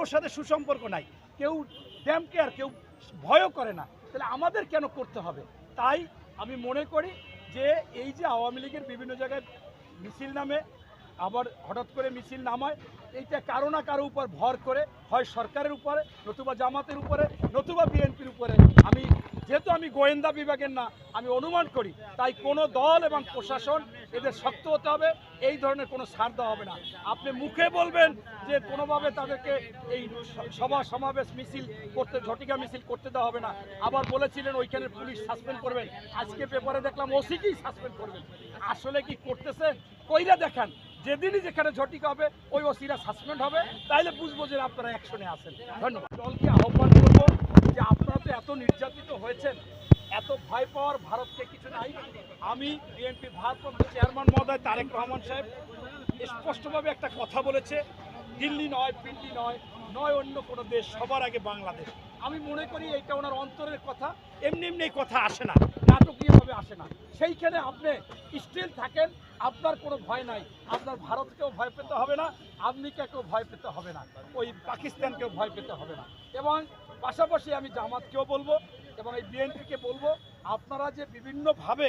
কারোর সাথে সুসম্পর্ক নাই, কেউ ড্যাম কেয়ার কেউ ভয়ও করে না। তাহলে আমাদের কেন করতে হবে? তাই আমি মনে করি যে এই যে আওয়ামী লীগের বিভিন্ন জায়গায় মিছিল নামে, আবার হঠাৎ করে মিছিল নামায়, এইটা কারও না কারও উপর ভর করে, হয় সরকারের উপরে, নতুবা জামাতের উপরে, নতুবা বিএনপির উপরে। আমি, যেহেতু আমি গোয়েন্দা বিভাগের না, আমি অনুমান করি, তাই কোনো দল এবং প্রশাসন এদের শক্ত হতে হবে, এই ধরনের কোনো সার দেওয়া হবে না। আপনি মুখে বলবেন যে কোনোভাবে তাদেরকে এই সভা সমাবেশ মিছিল করতে, ঝটিকা মিছিল করতে দেওয়া হবে না। আবার বলেছিলেন ওইখানে পুলিশ সাসপেন্ড করবেন। আজকে পেপারে দেখলাম ওসিকেই সাসপেন্ড করবেন। আসলে কি করতেছে? কইরা দেখান। যেদিনই যেখানে ঝটিকা হবে, ওই ওসিরা সাসপেন্ড হবে। তাইলে বুঝব যে আপনারা অ্যাকশনে আছেন। ধন্যবাদ। দলকে আহ্বান করব যে আপনারা তো এত নির্যাতিত হয়েছেন। এত ভয় পাওয়ার ভারতকে কিছু নাই। আমি বিএনপি ভারপ্রাপ্ত চেয়ারম্যান মহোদয় তারেক রহমান সাহেব স্পষ্টভাবে একটা কথা বলেছে, দিল্লি নয় পিল্লি নয় নয় অন্য কোনো দেশ, সবার আগে বাংলাদেশ। আমি মনে করি এইটা ওনার অন্তরের কথা, এমনি এমনি কথা আসে না, নাটকীয়ভাবে আসে না। সেইখানে আপনি স্টিল থাকেন, আপনার কোনো ভয় নাই। আপনার ভারতকেও ভয় পেতে হবে না, আমেরিকাকেও ভয় পেতে হবে না, ওই পাকিস্তানকেও ভয় পেতে হবে না। এবং পাশাপাশি আমি জামাতকেও বলব এবং এই বিএনপিকে বলব, আপনারা যে বিভিন্নভাবে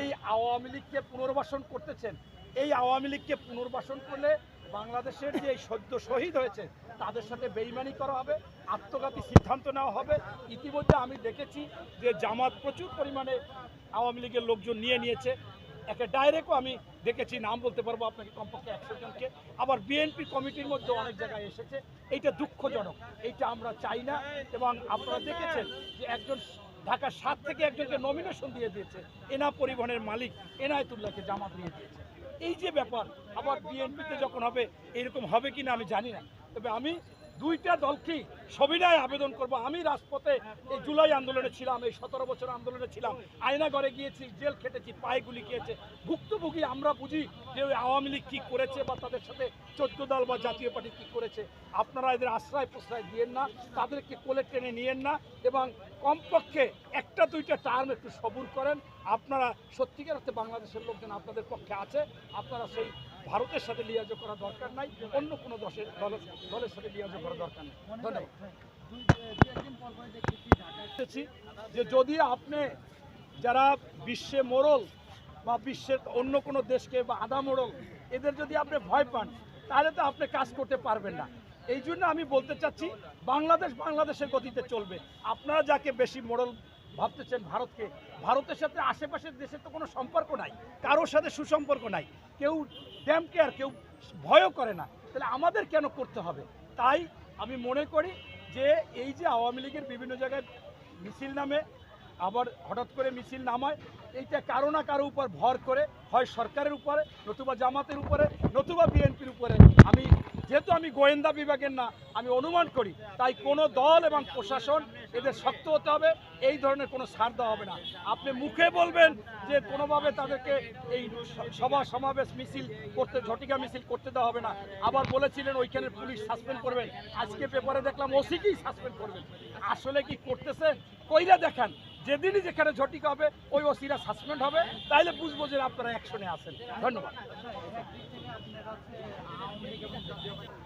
এই আওয়ামী লীগকে পুনর্বাসন করতেছেন, এই আওয়ামী লীগকে পুনর্বাসন করলে বাংলাদেশের যে সদ্য শহীদ হয়েছে, তাদের সাথে বেইমানি করা হবে, আত্মঘাতী সিদ্ধান্ত নেওয়া হবে। ইতিমধ্যে আমি দেখেছি যে জামাত প্রচুর পরিমাণে আওয়ামী লীগের লোকজন নিয়ে নিয়েছে। একে ডাইরেক্টও আমি দেখেছি, নাম বলতে পারব আপনাকে কমপক্ষে একশো জনকে। আবার বিএনপি কমিটির মধ্যে অনেক জায়গায় এসেছে। এইটা দুঃখজনক, এইটা আমরা চাই না। এবং আপনারা দেখেছেন যে একজন ঢাকা সাত থেকে একজনকে নমিনেশন দিয়ে দিয়েছে। এনা পরিবহনের মালিক এনায়তুল্লাহকে জামাত দিয়ে দিয়েছে। এই যে ব্যাপার, আবার বিএনপিতে যখন হবে, এরকম হবে কি না আমি জানি না। তবে আমি দুইটা দলকেই সবিনয় আবেদন করব? আমি রাজপথে এই জুলাই আন্দোলনে ছিলাম, এই সতেরো বছর আন্দোলনে ছিলাম। আয়নাঘরে গিয়েছি, জেল খেটেছি, পায়ে গুলি খেয়েছে। ভুক্তভোগী আমরা বুঝি যে ওই আওয়ামী লীগ কী করেছে বা তাদের সাথে চোদ্দ দল বা জাতীয় পার্টি কী করেছে। আপনারা এদের আশ্রয় প্রশ্রয় দিয়েন না, তাদেরকে কোলে টেনে নিয়েন না এবং কমপক্ষে একটা দুইটা টার্ম একটু সবুর করেন। আপনারা সত্যিকার অর্থে বাংলাদেশের লোকজন আপনাদের পক্ষে আছে, আপনারা সেই ভারতের সাথে লিয়াজো করা দরকার নাই অন্য কোনো দশের দলের দলের সাথে লিয়াজো করা দরকার নেই। ধন্যবাদ। যে যদি আপনি যারা বিশ্বে মোড়ল বা বিশ্বের অন্য কোনো দেশকে বা আধা মোড়ল এদের যদি আপনি ভয় পান তাহলে তো আপনি কাজ করতে পারবেন না। এই জন্য আমি বলতে চাচ্ছি বাংলাদেশ বাংলাদেশের গতিতে চলবে। আপনারা যাকে বেশি মোড়ল ভাবতেছেন ভারতকে ভারতের সাথে আশেপাশের দেশের তো কোনো সম্পর্ক নাই কারোর সাথে সুসম্পর্ক নাই। কেউ ড্যাম কেয়ার কেউ ভয়ও করে না। তাহলে আমাদের কেন করতে হবে? তাই আমি মনে করি যে এই যে আওয়ামী লীগের বিভিন্ন জায়গায় মিছিল নামে, আবার হঠাৎ করে মিছিল নামায়, এইটা কারও না কারও উপর ভর করে, হয় সরকারের উপরে, নতুবা জামাতের উপরে, নতুবা বিএনপির উপরে। আমি, যেহেতু আমি গোয়েন্দা বিভাগের না, আমি অনুমান করি, তাই কোনো দল এবং প্রশাসন এদের শক্ত হতে হবে, এই ধরনের কোনো ছাড় দেওয়া হবে না। আপনি মুখে বলবেন যে কোনোভাবে তাদেরকে এই সভা সমাবেশ মিছিল করতে, ঝটিকা মিছিল করতে দেওয়া হবে না। আবার বলেছিলেন ওইখানে পুলিশ সাসপেন্ড করবেন। আজকে পেপারে দেখলাম ওসিকেই সাসপেন্ড করবেন। আসলে কি করতেছে? কইরা দেখান, যেদিনই যেখানে ঝটিকা হবে, ওই ওসিরা সাসপেন্ড হবে। তাইলে বুঝব যে আপনারা অ্যাকশনে আছেন। ধন্যবাদ।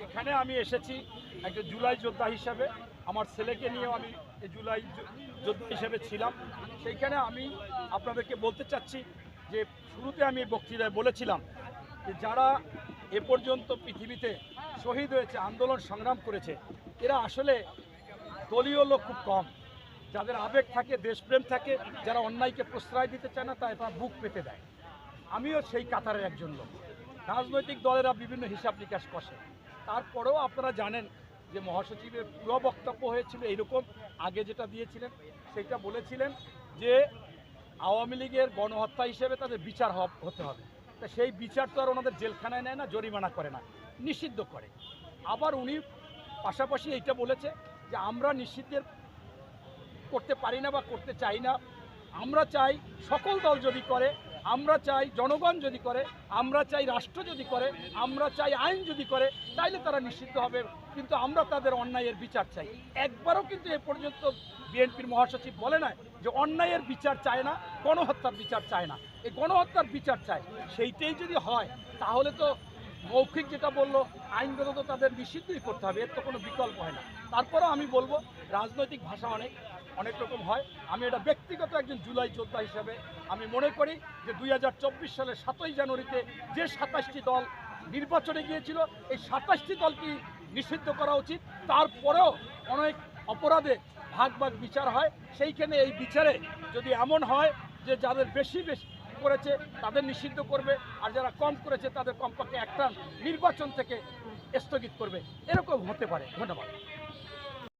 এখানে আমি এসেছি একজন জুলাই যোদ্ধা হিসাবে। আমার ছেলেকে নিয়েও আমি জুলাই যোদ্ধা হিসেবে ছিলাম। সেইখানে আমি আপনাদেরকে বলতে চাচ্ছি যে শুরুতে আমি বক্তৃতায় বলেছিলাম যে যারা এ পর্যন্ত পৃথিবীতে শহীদ হয়েছে, আন্দোলন সংগ্রাম করেছে, এরা আসলে দলীয় লোক খুব কম। যাদের আবেগ থাকে, দেশপ্রেম থাকে, যারা অন্যায়কে প্রশ্রয় দিতে চায় না তা এটা বুক পেতে দেয়। আমিও সেই কাতারের একজন লোক। রাজনৈতিক দলেরা বিভিন্ন হিসাব নিকাশ কষে। তারপরেও আপনারা জানেন যে মহাসচিবের পুরো বক্তব্য হয়েছিল এইরকম আগে যেটা দিয়েছিলেন সেটা বলেছিলেন যে আওয়ামী লীগের গণহত্যা হিসেবে তাদের বিচার হতে হবে। তা সেই বিচার তো আর ওনাদের জেলখানায় নেয় না, জরিমানা করে না, নিষিদ্ধ করে। আবার উনি পাশাপাশি এইটা বলেছে যে আমরা নিষিদ্ধের করতে পারি না বা করতে চাই না। আমরা চাই সকল দল যদি করে আমরা চাই জনগণ যদি করে, আমরা চাই রাষ্ট্র যদি করে, আমরা চাই আইন যদি করে, তাইলে তারা নিষিদ্ধ হবে। কিন্তু আমরা তাদের অন্যায়ের বিচার চাই। একবারও কিন্তু এ পর্যন্ত বিএনপির মহাসচিব বলে না যে অন্যায়ের বিচার চায় না, গণহত্যার বিচার চায় না। এই গণহত্যার বিচার চায়। সেইটাই যদি হয়, তাহলে তো মৌখিক যেটা বলল, আইনগত তাদের নিষিদ্ধই করতে হবে, এর তো কোনো বিকল্প হয় না। তারপরেও আমি বলব, রাজনৈতিক ভাষা অনেক। অনেক রকম হয়। আমি এটা ব্যক্তিগত একজন জুলাই যোদ্ধা হিসেবে আমি মনে করি যে দুই হাজার চব্বিশ সালের সাতই জানুয়ারিতে যে সাতাশটি দল নির্বাচনে গিয়েছিল, এই সাতাশটি দলকে নিষিদ্ধ করা উচিত। তারপরেও অনেক অপরাধে ভাগ ভাগ বিচার হয়। সেইখানে এই বিচারে যদি এমন হয় যে যাদের বেশি বেশি করেছে তাদের নিষিদ্ধ করবে, আর যারা কম করেছে তাদের কমপক্ষে একটা নির্বাচন থেকে স্থগিত করবে। এরকম হতে পারে। ধন্যবাদ।